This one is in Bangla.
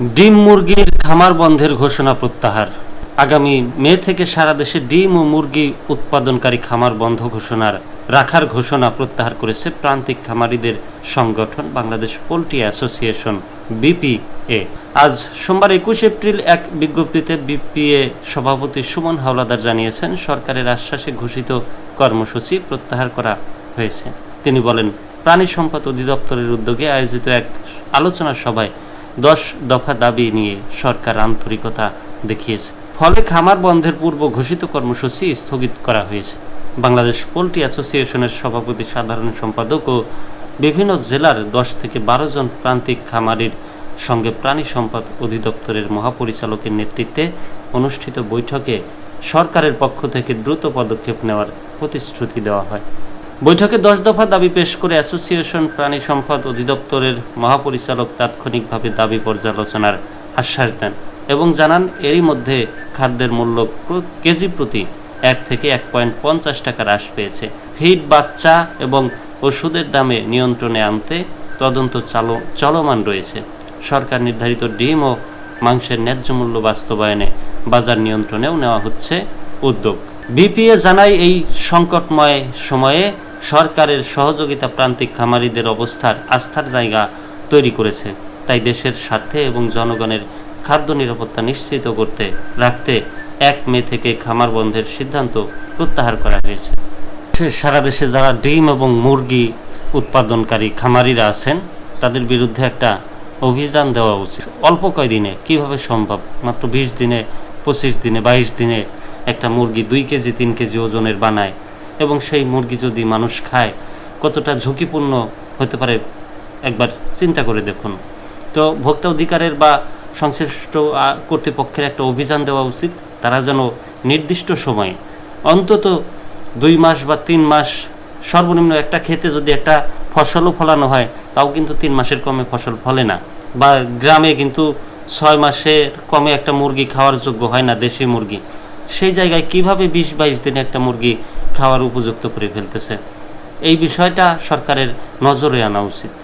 ডিম মুরগির খামার বন্ধের ঘোষণা প্রত্যাহার। আগামী মে থেকে সারা দেশে ডিম ও মুরগি উৎপাদনকারী খামার বন্ধ ঘোষণার রাখার ঘোষণা প্রত্যাহার করেছে প্রান্তিক খামারিদের সংগঠন বাংলাদেশ পোল্ট্রি অ্যাসোসিয়েশন, বিপিএ। আজ সোমবার একুশ এপ্রিল এক বিজ্ঞপ্তিতে বিপিএ সভাপতি সুমন হাওলাদার জানিয়েছেন, সরকারের আশ্বাসে ঘোষিত কর্মসূচি প্রত্যাহার করা হয়েছে। তিনি বলেন, প্রাণী সম্পদ অধিদপ্তরের উদ্যোগে আয়োজিত এক আলোচনা সভায় দশ দফা দাবি নিয়ে সরকার আন্তরিকতা দেখিয়েছে। ফলে খামার বন্ধের পূর্ব ঘোষিত কর্মসূচি স্থগিত করা হয়েছে। বাংলাদেশ পোল্ট্রি অ্যাসোসিয়েশনের সভাপতি সাধারণ সম্পাদক ও বিভিন্ন জেলার দশ থেকে বারো জন প্রান্তিক খামারির সঙ্গে প্রাণী সম্পদ অধিদপ্তরের মহাপরিচালকের নেতৃত্বে অনুষ্ঠিত বৈঠকে সরকারের পক্ষ থেকে দ্রুত পদক্ষেপ নেওয়ার প্রতিশ্রুতি দেওয়া হয়। বৈঠকে দশ দফা দাবি পেশ করে অ্যাসোসিয়েশন প্রাণী সম্পদ অধিদপ্তরের মহাপরিচালক তাৎক্ষণিকভাবে দাবি পর্যালোচনার আশ্বাস দেন এবং জানান এরই মধ্যে খাদ্যের মূল্য কেজি প্রতি এক থেকে এক পয়েন্ট পঞ্চাশ টাকা হ্রাস পেয়েছে। ফিড, বাচ্চা এবং ওষুধের দামে নিয়ন্ত্রণে আনতে তদন্ত চালো চলমান রয়েছে। সরকার নির্ধারিত ডিম ও মাংসের ন্যায্য মূল্য বাস্তবায়নে বাজার নিয়ন্ত্রণেও নেওয়া হচ্ছে উদ্যোগ। বিপিএ জানায় এই সংকটময় সময়ে সরকারের সহযোগিতা প্রান্তিক খামারিদের অবস্থার আস্থার জায়গা তৈরি করেছে। তাই দেশের স্বার্থে এবং জনগণের খাদ্য নিরাপত্তা নিশ্চিত করতে, রাখতে এক মে থেকে খামার বন্ধের সিদ্ধান্ত প্রত্যাহার করা হয়েছে। সারা দেশে যারা ডিম এবং মুরগি উৎপাদনকারী খামারিরা আছেন, তাদের বিরুদ্ধে একটা অভিযান দেওয়া উচিত। অল্প কয়দিনে কীভাবে সম্ভব? মাত্র বিশ দিনে, পঁচিশ দিনে, বাইশ দিনে একটা মুরগি দুই কেজি, তিন কেজি ওজনের বানায়। এবং সেই মুরগি যদি মানুষ খায়, কতটা ঝুঁকিপূর্ণ হতে পারে একবার চিন্তা করে দেখুন। তো ভোক্তা অধিকারের বা সংশ্লিষ্ট কর্তৃপক্ষের একটা অভিযান দেওয়া উচিত। তারা যেন নির্দিষ্ট সময়ে অন্তত দুই মাস বা তিন মাস সর্বনিম্ন একটা খেতে যদি একটা ফসলও ফলানো হয়, তাও কিন্তু তিন মাসের কমে ফসল ফলে না। বা গ্রামে কিন্তু ছয় মাসের কমে একটা মুরগি খাওয়ার যোগ্য হয় না দেশি মুরগি। সেই জায়গায় কীভাবে বিশ বাইশ দিনে একটা মুরগি খাওয়ার উপযুক্ত করে ফেলতেছে? এই বিষয়টা সরকারের নজরে আনা উচিত।